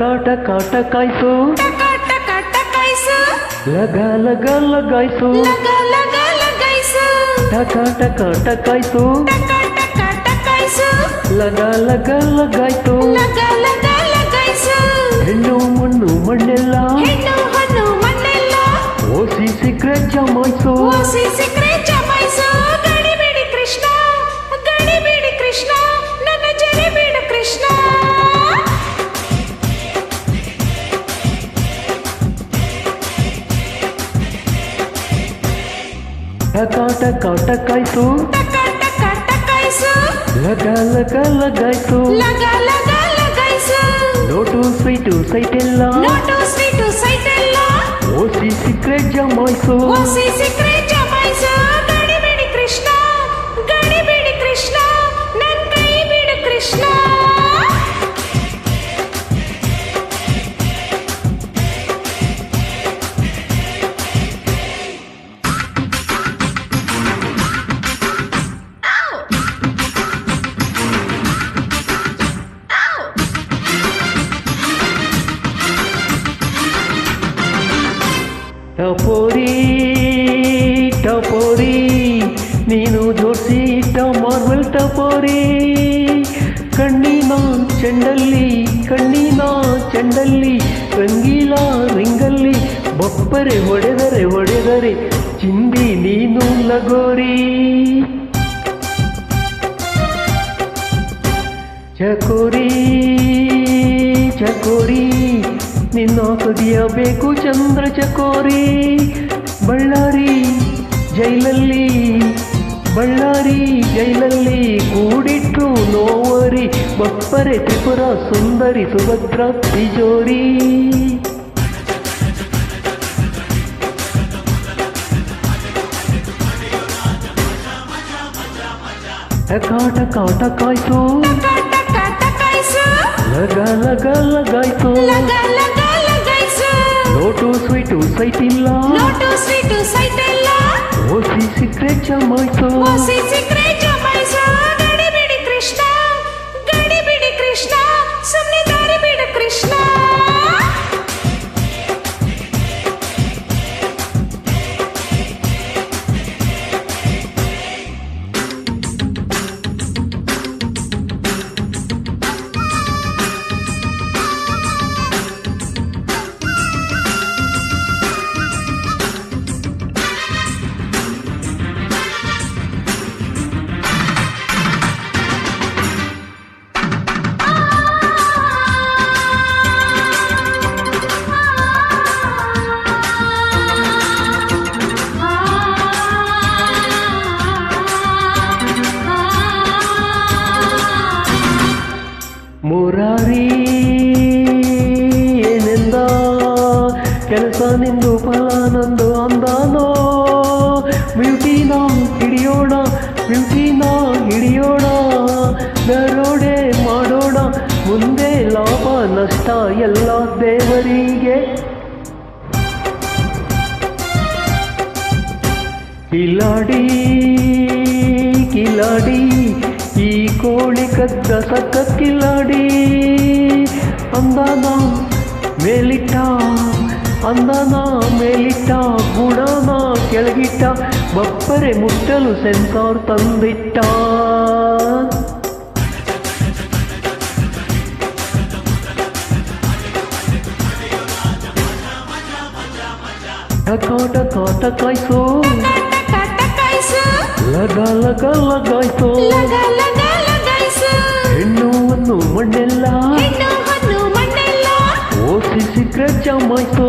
టకాటకాటకాయసు టకాటకాటకాయసు లగా లగా లగాయసు. లగా లగా లగాయసు. టకాటకాటకాయసు టకా ಲಗ ಲಗ ಲಗಾಯ್ತು ಲಗ ಲಗ ಲಗೈಸು ಹೆಣ್ಣು ಮಣ್ಣು ಮಣ್ಣೆಲ್ಲ ಹೆಣ್ಣು ಹಣ್ಣು ಮಣ್ಣೆಲ್ಲ ಓಸಿ ಸಿಕ್ರೆ ಜಮಾಯ್ಸು ಓಸಿ ಸಿಕ್ರೆ ಜಮಾಯ್ಸು ಟಕಾಯ್ಸು ಲಗ ಲಗ ಲಗಾಯ್ತು ಲಗ ಲಗ ಲಗೈಸು ನೋಟು ಸ್ವೀಟು ಸೈಟೆಲ್ಲ ನೋಟು ಸ್ವೀಟು ಸೈಟೆಲ್ಲ ಓಸಿ ಸಿಕ್ರೆ ಜಮಾಯ್ಸು ಓಸಿ ಸಿಕ್ರೆ ಟಪೋರಿ ಟಪೋರಿ ನೀನು ಜೋಡಿಸಿ ಇಟ್ಟ ಮಾರ್ಬಲ್ ಟಪೋರಿ ಕಣ್ಣಿನ ಚೆಂಡಲ್ಲಿ ಕಣ್ಣಿನ ಚೆಂಡಲ್ಲಿ, ರಂಗೀಲ ರಿಂಗಲ್ಲಿ, ಬಪ್ಪರೆ ಹೊಡೆದರೆ ಹೊಡೆದರೆ, ಚಿಂದಿ ನೀನು ಲಗೋರಿ. ಚಕೋರಿ ಚಕೋರಿ. ನಿನ್ನ ಕದಿಯಬೇಕು ಚಂದ್ರ ಚಕೋರಿ. ಬಳ್ಳಾರಿ ಜೈಲಲ್ಲಿ ಬಳ್ಳಾರಿ ಜೈಲಲ್ಲಿ ಕೂಡಿಟ್ಟು ನೋವರಿ. ಬಪ್ಪರೆ ತ್ರಿಪುರ ಸುಂದರಿ ಸುಭದ್ರ ತಿಜೋರಿ ಕಾಟ ಕಾಟ ಕಾಯ್ತು ಲಗ ಲಗ ಲಗಾಯ್ತು. టు సైటిల్లా? ఓ సి సిక్రెట్ చమోయ్తో ఓ సి ನಿಂದು ಫಲ ನಂದು ಅಂದಾನೋ ನಾ ಹಿಡಿಯೋಣ ನಾ ಹಿಡಿಯೋಣ. ದರೋಡೆ ಮಾಡೋಣ, ಮುಂದೆ ಲಾಭ, ನಷ್ಟ ಎಲ್ಲ ದೇವರಿಗೆ. ಕಿಲಾಡಿ ಕಿಲಾಡಿ, ಈ ಕೋಳಿ ಕದ್ದ ಸಕ್ಕ ಕಿಲಾಡಿ. ಅಂದಾನ ಮೇಲಿಟ್ಟ ಅಂದನ ಮೇಲಿಟ್ಟ ಗುಣನ ಕೆಳಗಿಟ್ಟ ಬಪ್ಪರೆ ಮುಟ್ಟಲು ಸೆನ್ಸಾರ್ ತಂದಿಟ್ಟ ಟಕ ಟಕ ಟಕಾಯ್ತು ಟಕ ಟಕಾಯ್ಸು ಲಗ ಲಗ ಲಗಾಯ್ತು ಲಗ ಲಗ ಲಗೈಸು ಹೆಣ್ಣುವನ್ನು ಮಣ್ಣೆಲ್ಲ ಹೆಣ್ಣು ಹಣ್ಣು ಮಣ್ಣೆಲ್ಲ ಓಸಿ ಸಿಕ್ರೆ ಜಮಾಯ್ತು ಓಸಿ